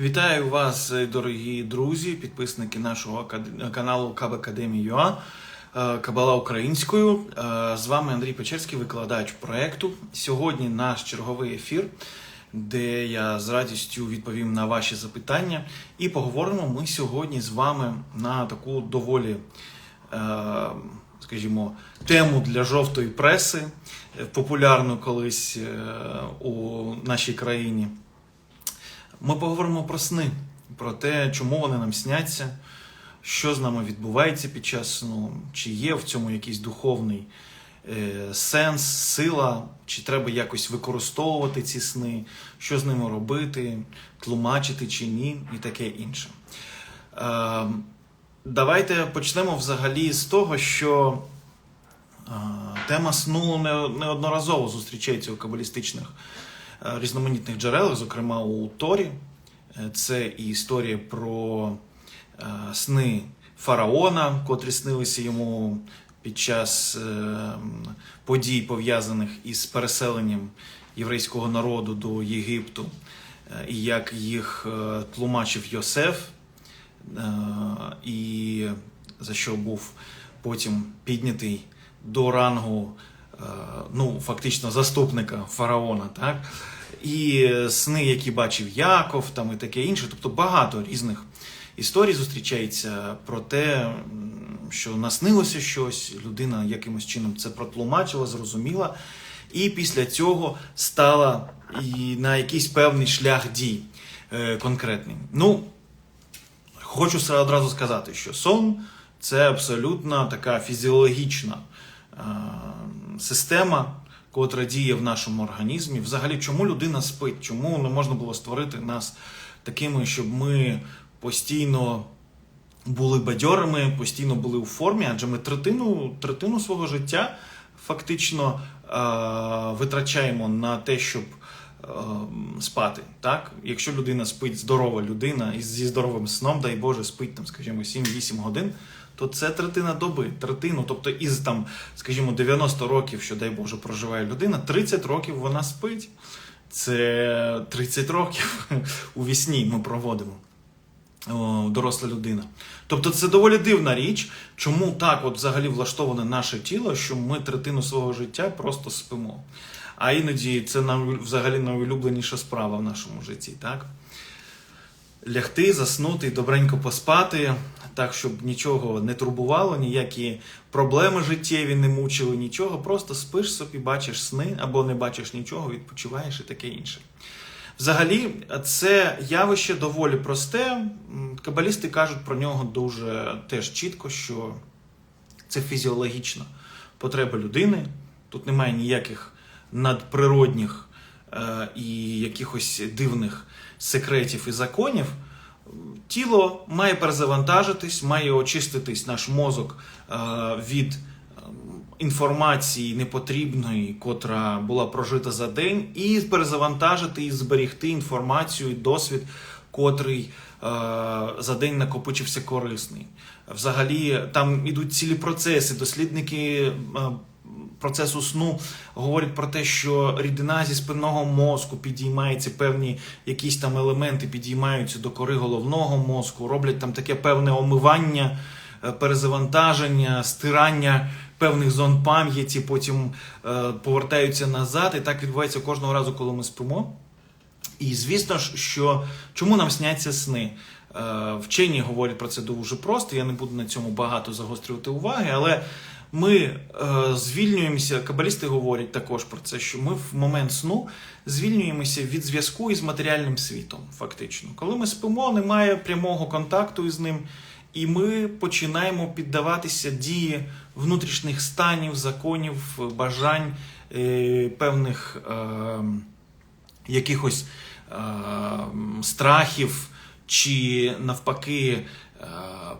Вітаю вас, е, дорогі друзі, підписники нашого каналу Каб Академії.ua, е, Кабала українською. Е, З вами Андрій Печерський, викладач проекту. Сьогодні наш черговий ефір, де я з радістю відповім на ваші запитання. І поговоримо ми сьогодні з вами на таку доволі, скажімо, тему для жовтої преси, популярну колись у нашій країні. Ми поговоримо про сни, про те, чому вони нам сняться, що з нами відбувається під час сну, чи є в цьому якийсь духовний е, сенс, сила, чи треба якось використовувати ці сни, що з ними робити, тлумачити чи ні, і таке інше. Е, давайте почнемо взагалі з того, що е, тема сну неодноразово зустрічається у кабалістичних різноманітних джерелах, зокрема у Торі. Е, Це і історія про е, сни фараона, котрі снилися йому під час е, подій, пов'язаних із переселенням єврейського народу до Єгипту, е, і як їх е, тлумачив Йосеф, е, і за що був потім піднятий до рангу е, ну, фактично заступника фараона, так? І сни, які бачив Яков, там і таке інше. Тобто багато різних історій зустрічається про те, що наснилося щось, людина якимось чином це протлумачила, зрозуміла, і після цього стала і на якийсь певний шлях дій е, конкретний. Ну, Хочу одразу сказати, що сон це абсолютно така фізіологічна е, система, котра діє в нашому організмі. Взагалі, чому людина спить? Чому не можна було створити нас такими, щоб ми постійно були бадьорими, постійно були у формі, адже ми третину, третину свого життя фактично е, витрачаємо на те, щоб е, спати. Так? Якщо людина спить, здорова людина із зі здоровим сном, дай Боже, спить там, скажімо, 7-8 годин, то це третина доби, третину. Тобто із там, скажімо, 90 років, що дай Боже, проживає людина, 30 років вона спить. Це 30 років у вісні ми проводимо. Доросла людина. Тобто це доволі дивна річ, чому так от взагалі влаштоване наше тіло, що ми третину свого життя просто спимо. А іноді це нам взагалі найулюбленіша справа в нашому житті, так? Лягти, заснути і добренько поспати, так, щоб нічого не турбувало, ніякі проблеми життєві не мучили, нічого. Просто спиш собі, бачиш сни або не бачиш нічого, відпочиваєш і таке інше. Взагалі, це явище доволі просте. Кабалісти кажуть про нього дуже теж чітко, що це фізіологічна потреба людини. Тут немає ніяких надприродних е, і якихось дивних секретів і законів. Тіло має перезавантажитись, має очиститись наш мозок е, від е, інформації непотрібної, котра була прожита за день, і перезавантажити і зберігти інформацію і досвід, котрий е, за день накопичився корисний. Взагалі, там ідуть цілі процеси. Дослідники процесу сну говорять про те, що рідина зі спинного мозку підіймається, певні якісь там елементи підіймаються до кори головного мозку, роблять там таке певне омивання, е, перезавантаження, стирання певних зон пам'яті, потім е, повертаються назад. І так відбувається кожного разу, коли ми спимо. І звісно ж, що чому нам сняться сни? Е, Вчені говорять про це дуже просто. Я не буду на цьому багато загострювати уваги, але ми е, звільнюємося. Кабалісти говорять також про це, що ми в момент сну звільнюємося від зв'язку із матеріальним світом. Фактично, коли ми спимо, немає прямого контакту із ним, і ми починаємо піддаватися дії внутрішніх станів, законів, бажань е, певних. Е, якихось е, страхів чи навпаки е,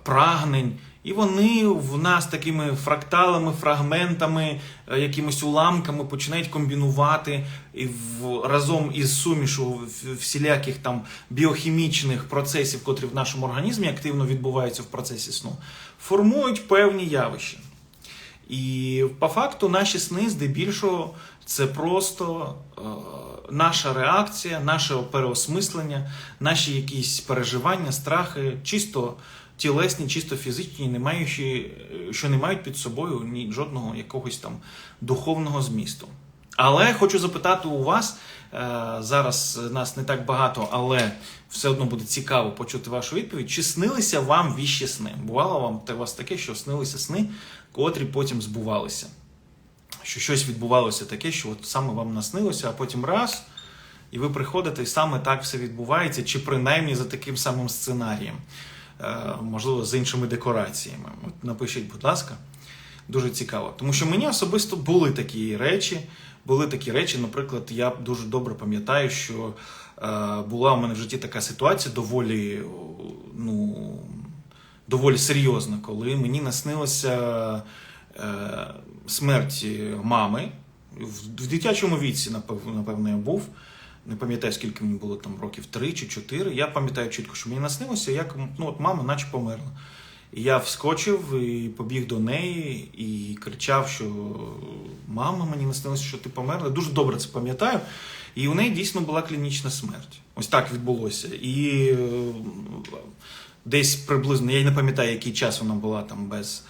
прагнень. І вони в нас такими фракталами, фрагментами, е, якимись уламками починають комбінувати і в, разом із сумішу всіляких там біохімічних процесів, котрі в нашому організмі активно відбуваються в процесі сну, формують певні явища. І по факту наші сни здебільшого це просто е, наша реакція, наше переосмислення, наші якісь переживання, страхи, чисто тілесні, чисто фізичні, не маючи, е, що не мають під собою ні жодного якогось там духовного змісту. Але хочу запитати у вас е, зараз нас не так багато, але все одно буде цікаво почути вашу відповідь. Чи снилися вам віщі сни? Бувало вам у вас таке, що снилися сни, котрі потім збувалися? Що щось відбувалося таке, що от саме вам наснилося, а потім раз, і ви приходите, і саме так все відбувається, чи принаймні за таким самим сценарієм, е, можливо, з іншими декораціями. От напишіть, будь ласка. Дуже цікаво. Тому що мені особисто були такі речі. Були такі речі, наприклад, я дуже добре пам'ятаю, що е, була у мене в житті така ситуація доволі, ну, доволі серйозна, коли мені наснилося смерть мами. В, в дитячому віці, напевно, я був. Не пам'ятаю, скільки мені було там років три чи чотири. Я пам'ятаю чітко, що мені наснилося, як ну, от мама наче померла. І я вскочив і побіг до неї і кричав, що мама, мені наснилося, що ти померла. Дуже добре це пам'ятаю. І у неї дійсно була клінічна смерть. Ось так відбулося. І е, десь приблизно, я й не пам'ятаю, який час вона була там без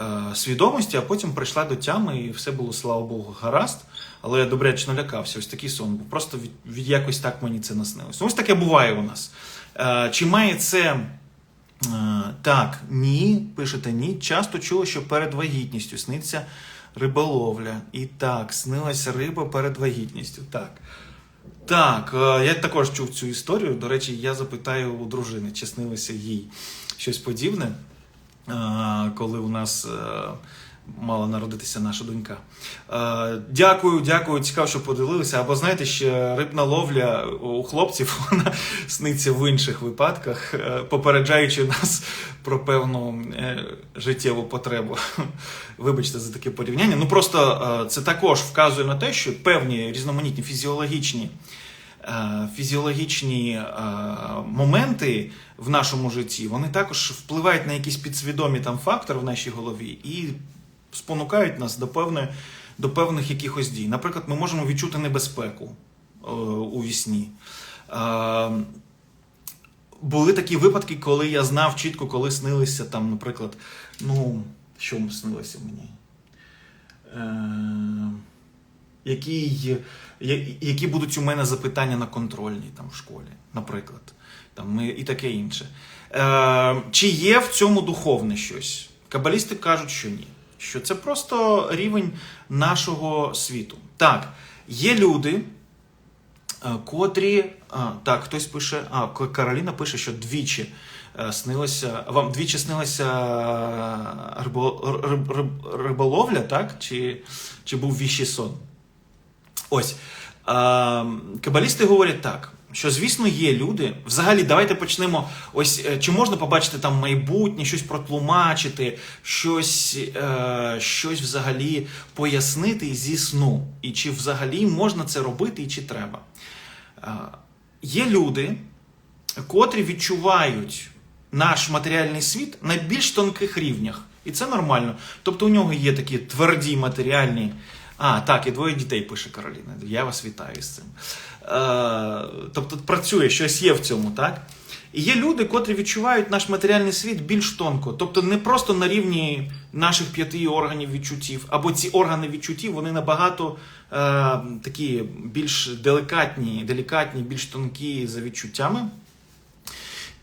е, свідомості, а потім прийшла до тями, і все було, слава Богу, гаразд. Але я добряче лякався. Ось такий сон був. Просто від, від якось так мені це наснилося. Ось таке буває у нас. Е, чи має це. Е, Так, ні, пишете ні. Часто чула, що перед вагітністю сниться риболовля. І так, снилася риба перед вагітністю. Так. Так, е, я також чув цю історію. До речі, я запитаю у дружини, чи снилося їй щось подібне, е, коли у нас е, мала народитися наша донька. Е, Дякую, дякую, цікаво, що поділилися. Або знаєте, ще рибна ловля у хлопців вона сниться в інших випадках, е, попереджаючи нас про певну е, життєву потребу. Вибачте за таке порівняння. Ну просто це також вказує на те, що певні різноманітні фізіологічні. Фізіологічні моменти в нашому житті вони також впливають на якісь підсвідомі там фактори в нашій голові і спонукають нас до певної, до певних якихось дій. Наприклад, ми можемо відчути небезпеку е, у вісні. Е, були такі випадки, коли я знав чітко, коли снилися там, наприклад, ну, що снилося мені? Е, які, які будуть у мене запитання на контрольній там, в школі, наприклад, там, і таке інше. Е, чи є в цьому духовне щось? Кабалісти кажуть, що ні. Що це просто рівень нашого світу. Так, є люди, е, котрі. А, так, хтось пише, а Кароліна пише, що двічі е, снилося. Вам двічі снилася е, рибо, риб, риб- риболовля, так? Чи, чи був віщий сон? Ось. А, кабалісти говорять так. Що, звісно, є люди. Взагалі, давайте почнемо. Ось е, чи можна побачити там майбутнє, щось протлумачити, щось, е, щось взагалі пояснити зі сну. І чи взагалі можна це робити, і чи треба. Е, є люди, котрі відчувають наш матеріальний світ на більш тонких рівнях. І це нормально. Тобто у нього є такі тверді матеріальні. А, так, і двоє дітей пише Кароліна. Я вас вітаю з цим. Е, тобто працює, щось є в цьому, так? І є люди, котрі відчувають наш матеріальний світ більш тонко. Тобто не просто на рівні наших п'яти органів відчуттів, або ці органи відчуттів, вони набагато е, такі більш делікатні, делікатні, більш тонкі за відчуттями.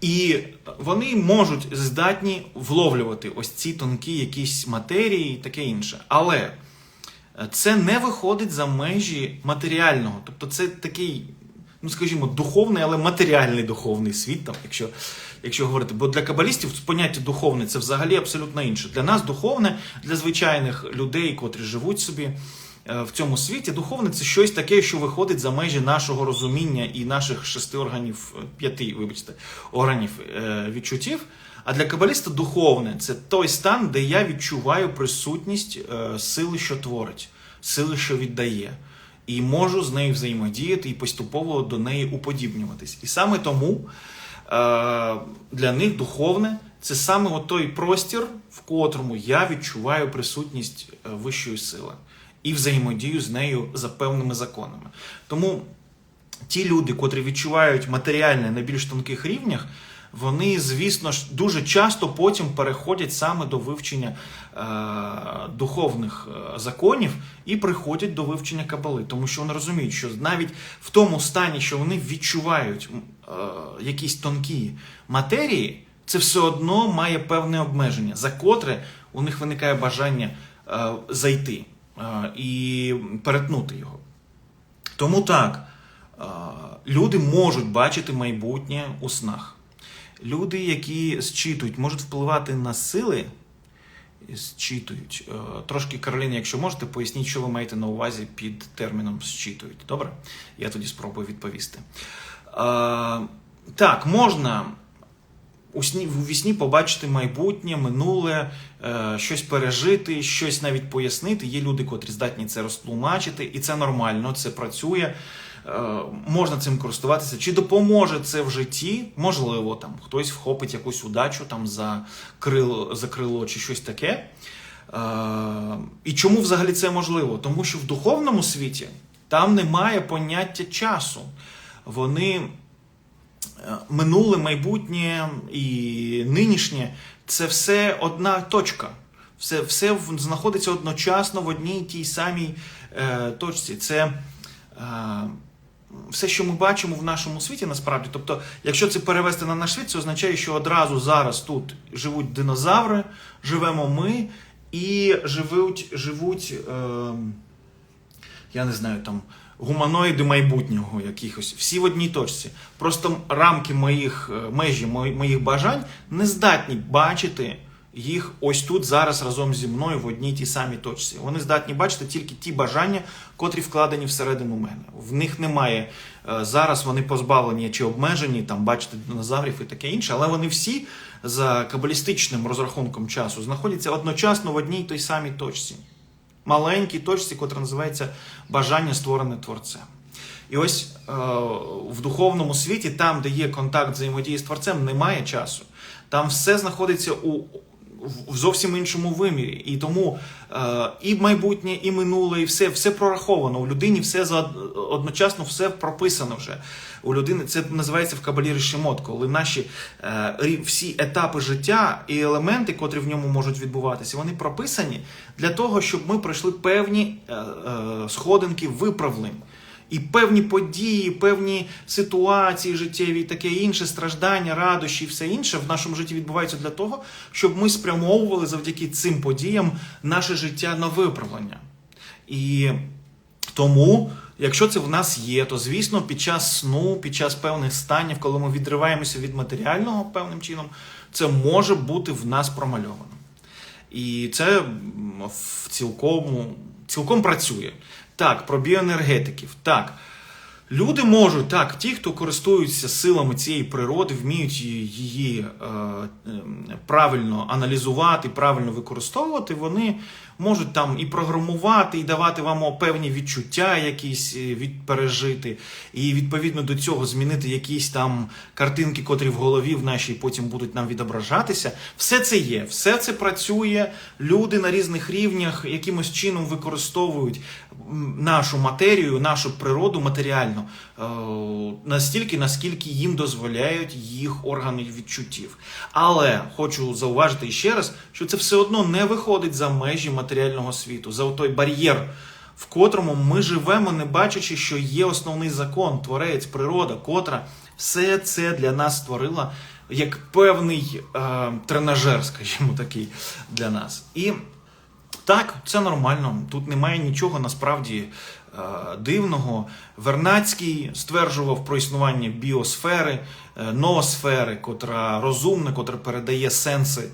І вони можуть здатні вловлювати ось ці тонкі якісь матерії і таке інше. Але це не виходить за межі матеріального. Тобто це такий, ну скажімо, духовний, але матеріальний духовний світ, там, якщо, якщо говорити. Бо для кабалістів поняття духовне це взагалі абсолютно інше. Для нас духовне, для звичайних людей, котрі живуть собі е, в цьому світі, духовне це щось таке, що виходить за межі нашого розуміння і наших шести органів, е, п'яти, вибачте, органів е, відчуттів. А для кабаліста духовне це той стан, де я відчуваю присутність е, сили, що творить, сили, що віддає, і можу з нею взаємодіяти і поступово до неї уподібнюватись. І саме тому е, для них духовне це саме той простір, в котрому я відчуваю присутність е, вищої сили і взаємодію з нею за певними законами. Тому ті люди, котрі відчувають матеріальне на більш тонких рівнях, вони, звісно ж, дуже часто потім переходять саме до вивчення е, духовних е, законів і приходять до вивчення кабали, тому що вони розуміють, що навіть в тому стані, що вони відчувають е, якісь тонкі матерії, це все одно має певне обмеження, за котре у них виникає бажання е, зайти е, і перетнути його. Тому так, е, люди можуть бачити майбутнє у снах. Люди, які зчитують, можуть впливати на сили, зчитують. Е, Трошки, Кароліна, якщо можете, поясніть, що ви маєте на увазі під терміном зчитують. Добре? Я тоді спробую відповісти. Е, Так, можна у сні, у вісні побачити майбутнє, минуле, е, щось пережити, щось навіть пояснити. Є люди, котрі здатні це розтлумачити, і це нормально, це працює. Е, можна цим користуватися. Чи допоможе це в житті? Можливо, там хтось вхопить якусь удачу там за крило, за крило чи щось таке. Е, і чому взагалі це можливо? Тому що в духовному світі там немає поняття часу. Вони е, минуле, майбутнє і нинішнє це все одна точка. Все, все знаходиться одночасно в одній тій самій е, точці. Це е, все, що ми бачимо в нашому світі, насправді. Тобто, якщо це перевести на наш світ, це означає, що одразу зараз тут живуть динозаври, живемо ми і живуть, живуть е, я не знаю, там гуманоїди майбутнього якихось, всі в одній точці. Просто рамки моїх е, межі моїх бажань не здатні бачити їх ось тут зараз разом зі мною в одній тій самій точці. Вони здатні бачити тільки ті бажання, котрі вкладені всередину мене. В них немає е, зараз. Вони позбавлені чи обмежені там бачити динозаврів і таке інше, але вони всі за кабалістичним розрахунком часу знаходяться одночасно в одній той самій точці маленькій точці, котра називається бажання створене творцем. І ось е, в духовному світі, там, де є контакт взаємодії з творцем, немає часу. Там все знаходиться у в зовсім іншому вимірі. І тому е, і майбутнє, і минуле, і все, все прораховано. У людині все за одночасно все прописано вже. У людини це називається в кабалі решемот, коли наші е, всі етапи життя і елементи, котрі в ньому можуть відбуватися, вони прописані для того, щоб ми пройшли певні е, е, сходинки виправлень. І певні події, певні ситуації життєві, таке інше, страждання, радощі і все інше в нашому житті відбуваються для того, щоб ми спрямовували завдяки цим подіям наше життя на виправлення. І тому, якщо це в нас є, то звісно, під час сну, під час певних станів, коли ми відриваємося від матеріального певним чином, це може бути в нас промальовано. І це в цілком, цілком працює. Так, про біоенергетиків. Так. Люди можуть, так, ті, хто користуються силами цієї природи, вміють її, е, е, правильно аналізувати, правильно використовувати, вони можуть там і програмувати, і давати вам певні відчуття якісь е, пережити, і відповідно до цього змінити якісь там картинки, котрі в голові в нашій потім будуть нам відображатися. Все це є, все це працює. Люди на різних рівнях якимось чином використовують нашу матерію, нашу природу матеріально е, настільки, наскільки їм дозволяють їх органи відчуттів. Але хочу зауважити ще раз, що це все одно не виходить за межі матеріального світу, за той бар'єр, в котрому ми живемо, не бачачи, що є основний закон, творець, природа, котра все це для нас створила як певний е, тренажер, скажімо такий, для нас. І так, це нормально. Тут немає нічого насправді е, дивного. Вернацький стверджував про існування біосфери, е, ноосфери, котра розумна, котра передає сенси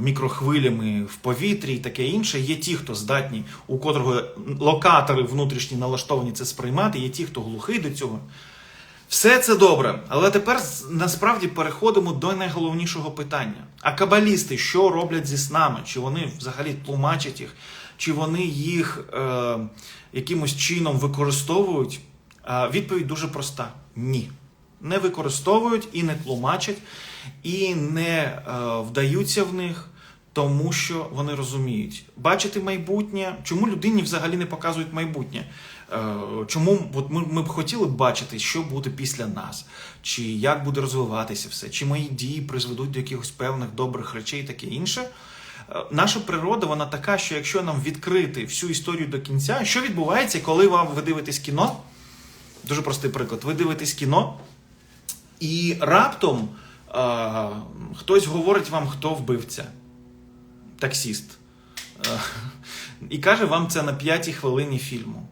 мікрохвилями в повітрі і таке інше. Є ті, хто здатні, у котрого локатори внутрішні налаштовані це сприймати, є ті, хто глухий до цього. Все це добре, але тепер насправді переходимо до найголовнішого питання. А кабалісти що роблять зі снами? Чи вони взагалі тлумачать їх, чи вони їх е, якимось чином використовують? А відповідь дуже проста: ні. Не використовують і не тлумачать, і не е, вдаються в них, тому що вони розуміють. Бачити майбутнє, чому людині взагалі не показують майбутнє? Е, Чому от ми, ми б хотіли бачити, що буде після нас, чи як буде розвиватися все, чи мої дії призведуть до якихось певних добрих речей і таке інше. Е, Наша природа вона така, що якщо нам відкрити всю історію до кінця, що відбувається, коли вам ви дивитесь кіно? Дуже простий приклад. Ви дивитесь кіно, і раптом е, хтось говорить вам, хто вбивця, таксіст. Е, і каже вам це на п'ятій хвилині фільму.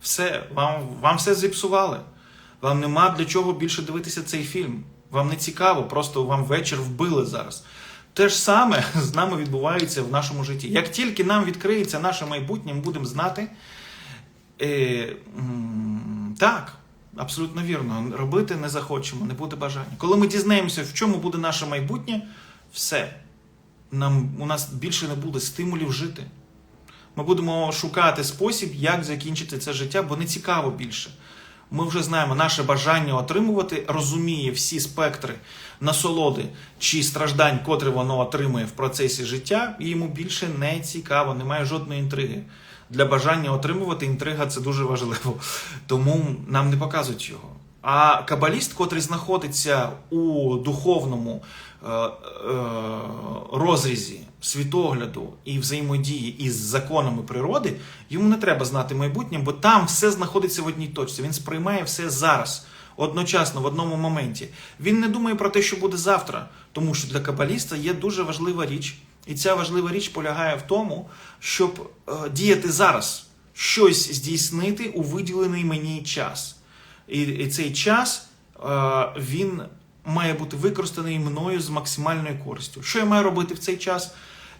Все, вам, вам все зіпсували. Вам нема для чого більше дивитися цей фільм. Вам не цікаво, просто вам вечір вбили зараз. Те ж саме з нами відбувається в нашому житті. Як тільки нам відкриється наше майбутнє, ми будемо знати. Е, так, абсолютно вірно. Робити не захочемо, не буде бажання. Коли ми дізнаємося, в чому буде наше майбутнє, все. Нам, у нас більше не буде стимулів жити. Ми будемо шукати спосіб, як закінчити це життя, бо не цікаво більше. Ми вже знаємо наше бажання отримувати, розуміє всі спектри насолоди чи страждань, котрі воно отримує в процесі життя, і йому більше не цікаво, немає жодної інтриги. Для бажання отримувати інтрига це дуже важливо, тому нам не показують його. А кабаліст, котрий знаходиться у духовному е, е, розрізі світогляду і взаємодії із законами природи, йому не треба знати майбутнє, бо там все знаходиться в одній точці. Він сприймає все зараз, одночасно, в одному моменті. Він не думає про те, що буде завтра, тому що для кабаліста є дуже важлива річ. І ця важлива річ полягає в тому, щоб е, діяти зараз, щось здійснити у виділений мені час. І, цей час е, він має бути використаний мною з максимальною користю. Що я маю робити в цей час?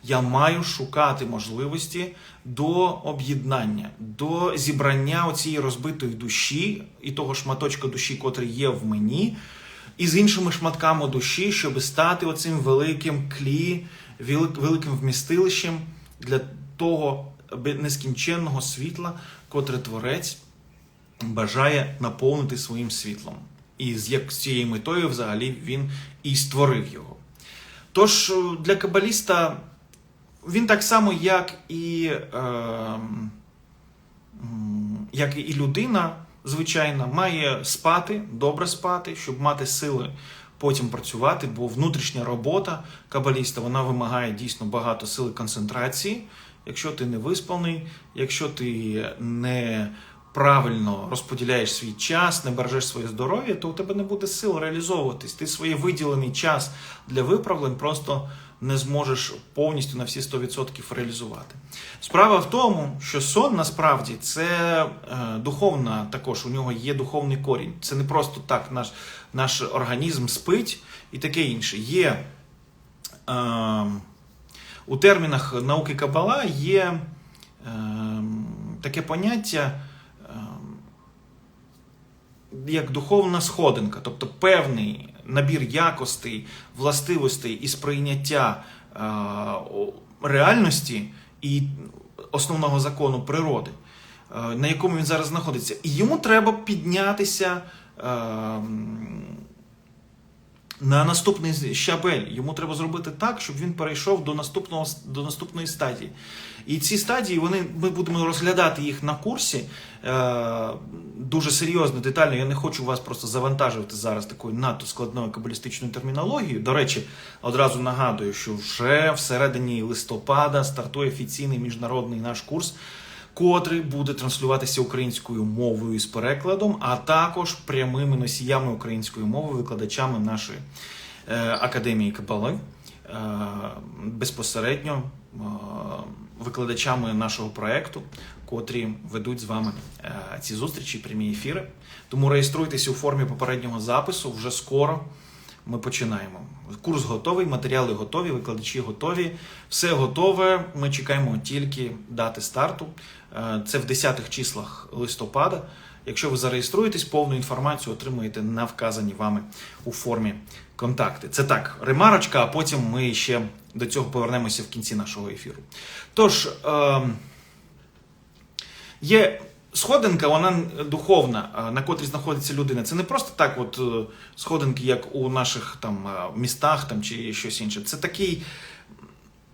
Я маю шукати можливості до об'єднання, до зібрання оцієї розбитої душі і того шматочка душі, котрий є в мені, і з іншими шматками душі, щоб стати оцим великим клі, вели- великим вмістилищем для того нескінченного світла, котре творець бажає наповнити своїм світлом. І з цією метою взагалі він і створив його. Тож е, для кабаліста він так само, як і, е, як і людина, звичайно, має спати, добре спати, щоб мати сили потім працювати, бо внутрішня робота кабаліста вона вимагає дійсно багато сили концентрації. Якщо ти не виспаний, якщо ти не правильно розподіляєш свій час, не бережеш своє здоров'я, то у тебе не буде сил реалізовуватись. Ти свій виділений час для виправлень просто не зможеш повністю на всі 100% реалізувати. Справа в тому, що сон насправді це е, духовна, також у нього є духовний корінь. Це не просто так наш, наш організм спить і таке інше. Є е, у термінах науки Кабала є е, таке поняття як духовна сходинка, тобто певний набір якостей, властивостей і сприйняття е, реальності і основного закону природи, е, на якому він зараз знаходиться. І йому треба піднятися. Е, на наступний щабель йому треба зробити так, щоб він перейшов до наступного до наступної стадії. І ці стадії вони ми будемо розглядати їх на курсі е, дуже серйозно, детально. Я не хочу вас просто завантажувати зараз такою надто складною кабалістичною термінологією. До речі, одразу нагадую, що вже всередині листопада стартує офіційний міжнародний наш курс котрий буде транслюватися українською мовою з перекладом, а також прямими носіями української мови, викладачами нашої е, академії Кабали, е, безпосередньо е, викладачами нашого проекту, котрі ведуть з вами ці зустрічі, прямі ефіри. Тому реєструйтеся у формі попереднього запису вже скоро. Ми починаємо. Курс готовий, матеріали готові, викладачі готові. Все готове. Ми чекаємо тільки дати старту. Е, Це в 10-х числах листопада. Якщо ви зареєструєтесь, повну інформацію отримуєте на вказані вами у формі контакти. Це так, ремарочка, а потім ми ще до цього повернемося в кінці нашого ефіру. Тож. ем, Є сходинка, вона духовна, на котрій знаходиться людина. Це не просто так, от е, сходинки, як у наших там е, містах там, чи щось інше. Це такий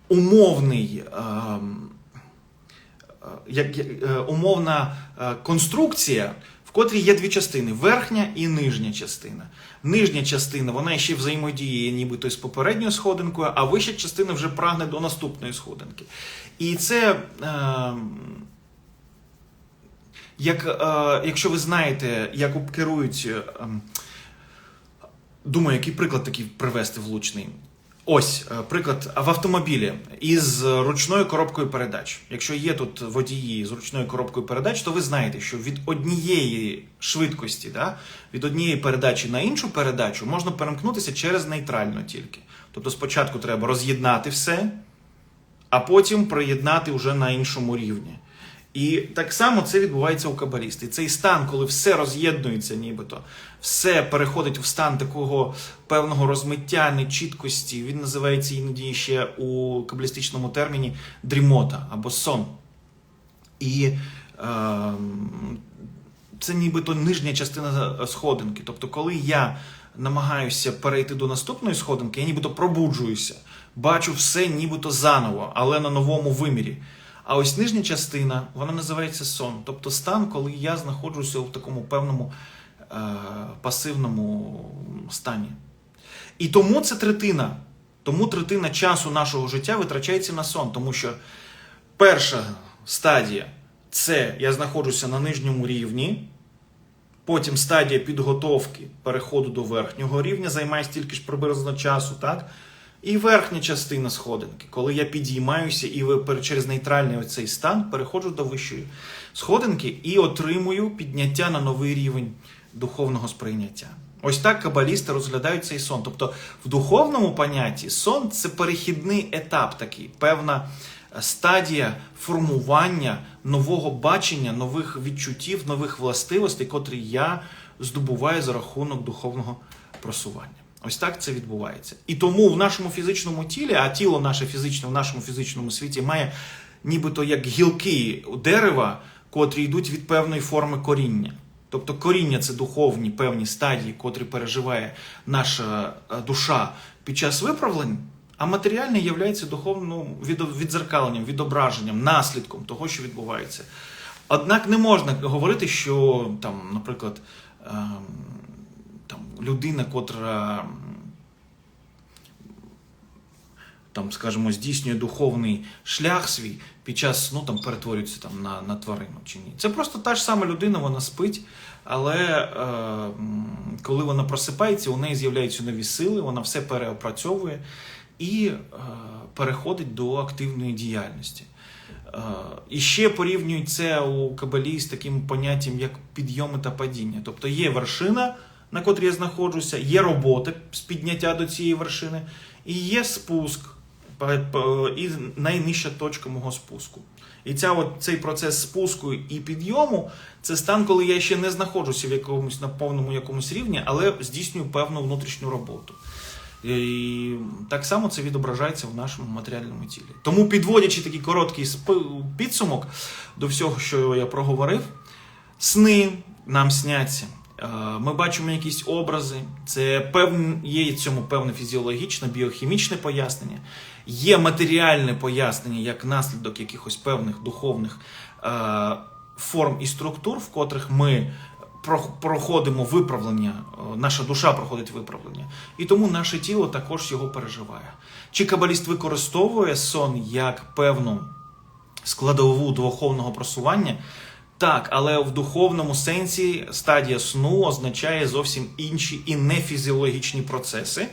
умовний, ем, як, е, умовна е, конструкція, в котрій є дві частини: верхня і нижня частина. Нижня частина вона ще взаємодіє нібито з попередньою сходинкою, а вища частина вже прагне до наступної сходинки. І це. Е, як, е, якщо ви знаєте, як керують. Е, думаю, який приклад такий привести влучний. Ось е, приклад в автомобілі із ручною коробкою передач. Якщо є тут водії з ручною коробкою передач, то ви знаєте, що від однієї швидкості, да, від однієї передачі на іншу передачу можна перемкнутися через нейтральну тільки. Тобто спочатку треба роз'єднати все, а потім приєднати вже на іншому рівні. І так само це відбувається у кабаліста. І цей стан, коли все роз'єднується, нібито, все переходить в стан такого певного розмиття, нечіткості. Він називається іноді ще у кабалістичному терміні дрімота або сон. І е, це нібито нижня частина сходинки. Тобто, коли я намагаюся перейти до наступної сходинки, я нібито пробуджуюся, бачу все нібито заново, але на новому вимірі. А ось нижня частина, вона називається сон, тобто стан, коли я знаходжуся в такому певному е, пасивному стані. І тому це третина. Тому третина часу нашого життя витрачається на сон, тому що перша стадія це я знаходжуся на нижньому рівні. Потім стадія підготовки переходу до верхнього рівня займає стільки ж приблизно часу, так? І верхня частина сходинки, коли я підіймаюся і через нейтральний оцей стан переходжу до вищої сходинки і отримую підняття на новий рівень духовного сприйняття. Ось так кабалісти розглядають цей сон. Тобто, в духовному понятті сон це перехідний етап, такий, певна стадія формування нового бачення, нових відчуттів, нових властивостей, котрі я здобуваю за рахунок духовного просування. Ось так це відбувається. І тому в нашому фізичному тілі, а тіло наше фізичне в нашому фізичному світі має нібито як гілки дерева, котрі йдуть від певної форми коріння. Тобто коріння це духовні певні стадії, котрі переживає наша е, душа під час виправлень, а матеріальне є духовним відзеркаленням, відображенням, наслідком того, що відбувається. Однак не можна говорити, що там, наприклад, ем, там, людина, котра, там, скажімо, здійснює духовний шлях свій під час ну, там, перетворюється там, на на тварину чи ні. Це просто та ж сама людина, вона спить, але е, коли вона просипається, у неї з'являються нові сили, вона все переопрацьовує і е, переходить до активної діяльності. Е, і ще порівнюють це у кабалі з таким поняттям, як підйоми та падіння. Тобто є вершина на котрій я знаходжуся, є роботи з підняття до цієї вершини, і є спуск, і найнижча точка мого спуску. І ця, от, цей процес спуску і підйому це стан, коли я ще не знаходжуся в якомусь на повному якомусь рівні, але здійснюю певну внутрішню роботу. І Так само це відображається в нашому матеріальному тілі. Тому, підводячи такий короткий підсумок до всього, що я проговорив, сни нам сняться. Е, ми бачимо якісь образи, це певне, є цьому певне фізіологічне, біохімічне пояснення, є матеріальне пояснення як наслідок якихось певних духовних е, форм і структур, в котрих ми проходимо виправлення, е, наша душа проходить виправлення, і тому наше тіло також його переживає. Чи кабаліст використовує сон як певну складову духовного просування? Так, але в духовному сенсі стадія сну означає зовсім інші і нефізіологічні процеси. Е,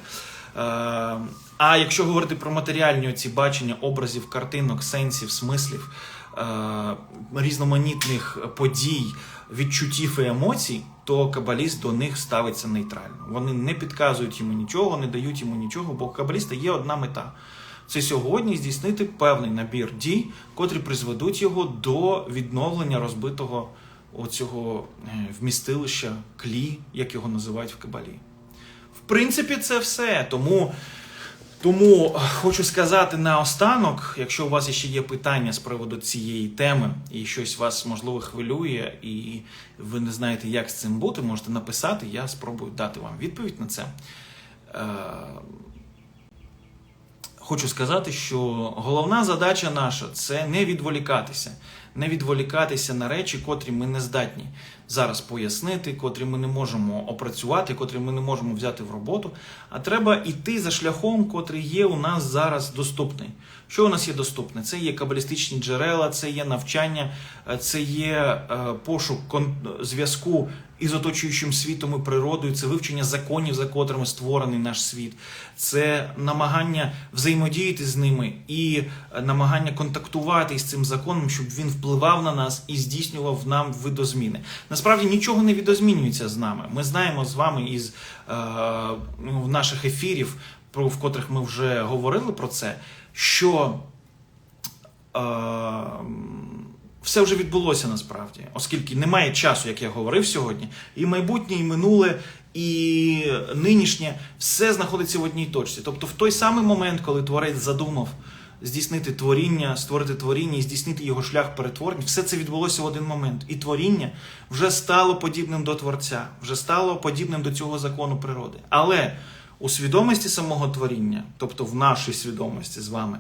а якщо говорити про матеріальні ці бачення образів, картинок, сенсів, смислів, е, різноманітних подій, відчуттів і емоцій, то кабаліст до них ставиться нейтрально. Вони не підказують йому нічого, не дають йому нічого, бо у кабаліста є одна мета це сьогодні здійснити певний набір дій, котрі призведуть його до відновлення розбитого оцього е, вмістилища клі, як його називають в Кабалі. В принципі, це все. Тому. Тому хочу сказати наостанок, якщо у вас ще є питання з приводу цієї теми, і щось вас можливо хвилює, і ви не знаєте, як з цим бути, можете написати, я спробую дати вам відповідь на це. Хочу сказати, що головна задача наша це не відволікатися не відволікатися на речі, котрі ми не здатні зараз пояснити, котрі ми не можемо опрацювати, котрі ми не можемо взяти в роботу. А треба йти за шляхом, котрий є у нас зараз доступний. Що у нас є доступне? Це є кабалістичні джерела, це є навчання, е, це є е, пошук зв'язку із оточуючим світом і природою, це вивчення законів, за котрими створений наш світ, це намагання взаємодіяти з ними і е, намагання контактувати із цим законом, щоб він впливав на нас і здійснював нам видозміни. Насправді нічого не відозмінюється з нами. Ми знаємо з вами із е, ну, наших ефірів, про в котрих ми вже говорили про це, що е, все вже відбулося насправді, оскільки немає часу, як я говорив сьогодні, і майбутнє, і минуле, і нинішнє все знаходиться в одній точці. Тобто, в той самий момент, коли творець задумав здійснити творіння, створити творіння і здійснити його шлях перетворення, все це відбулося в один момент. І творіння вже стало подібним до творця, вже стало подібним до цього закону природи. Але у свідомості самого творіння, тобто в нашій свідомості з вами,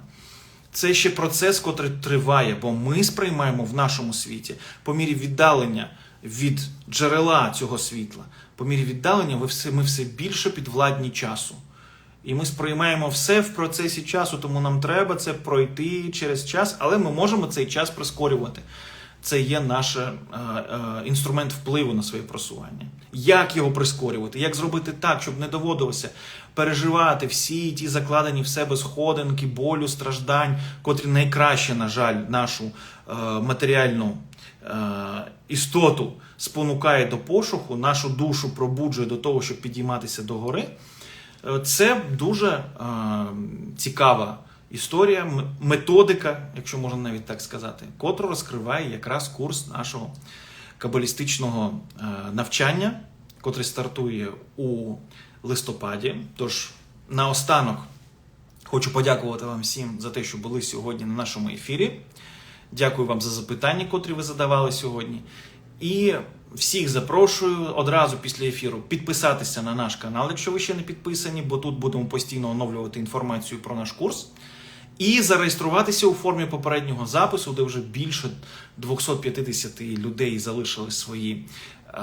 це ще процес, котрий триває, бо ми сприймаємо в нашому світі по мірі віддалення від джерела цього світла, по мірі віддалення ми все більше підвладні часу. І ми сприймаємо все в процесі часу, тому нам треба це пройти через час, але ми можемо цей час прискорювати. Це є наш е, е, інструмент впливу на своє просування. Як його прискорювати? Як зробити так, щоб не доводилося переживати всі ті закладені в себе сходинки, болю, страждань, котрі найкраще, на жаль, нашу е, матеріальну е, істоту спонукає до пошуку, нашу душу пробуджує до того, щоб підійматися до гори. Е, Це дуже е, цікава історія, методика, якщо можна навіть так сказати, котру розкриває якраз курс нашого кабалістичного е, навчання, котрий стартує у листопаді. Тож наостанок хочу подякувати вам всім за те, що були сьогодні на нашому ефірі. Дякую вам за запитання, котрі ви задавали сьогодні. І всіх запрошую одразу після ефіру підписатися на наш канал, якщо ви ще не підписані, бо тут будемо постійно оновлювати інформацію про наш курс. І зареєструватися у формі попереднього запису, де вже більше 250 людей залишили свої е,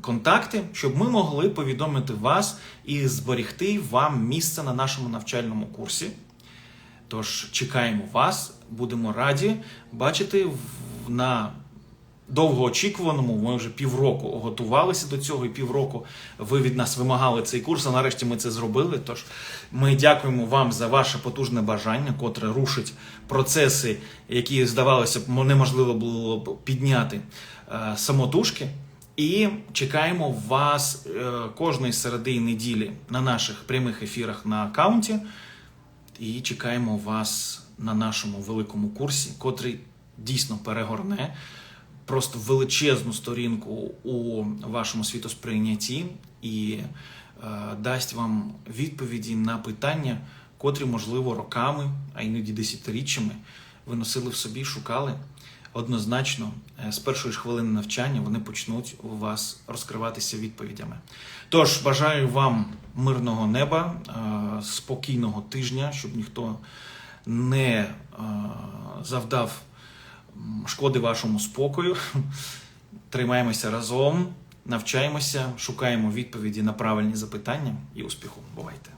контакти, щоб ми могли повідомити вас і зберегти вам місце на нашому навчальному курсі. Тож чекаємо вас, будемо раді бачити на довгоочікуваному. Ми вже півроку готувалися до цього, і півроку ви від нас вимагали цей курс. А нарешті ми це зробили. Тож ми дякуємо вам за ваше потужне бажання, котре рушить процеси, які здавалося б неможливо було б підняти е, самотужки. І чекаємо вас е, кожної середи і неділі на наших прямих ефірах на аккаунті. І чекаємо вас на нашому великому курсі, котрий дійсно перегорне просто величезну сторінку у вашому світосприйнятті і е, дасть вам відповіді на питання, котрі, можливо, роками, а іноді десятиріччями ви носили в собі, шукали. Однозначно, е, з першої ж хвилини навчання вони почнуть у вас розкриватися відповідями. Тож бажаю вам мирного неба, е, спокійного тижня, щоб ніхто не е, завдав шкоди вашому спокою. Тримаємося разом, навчаємося, шукаємо відповіді на правильні запитання і успіху. Бувайте!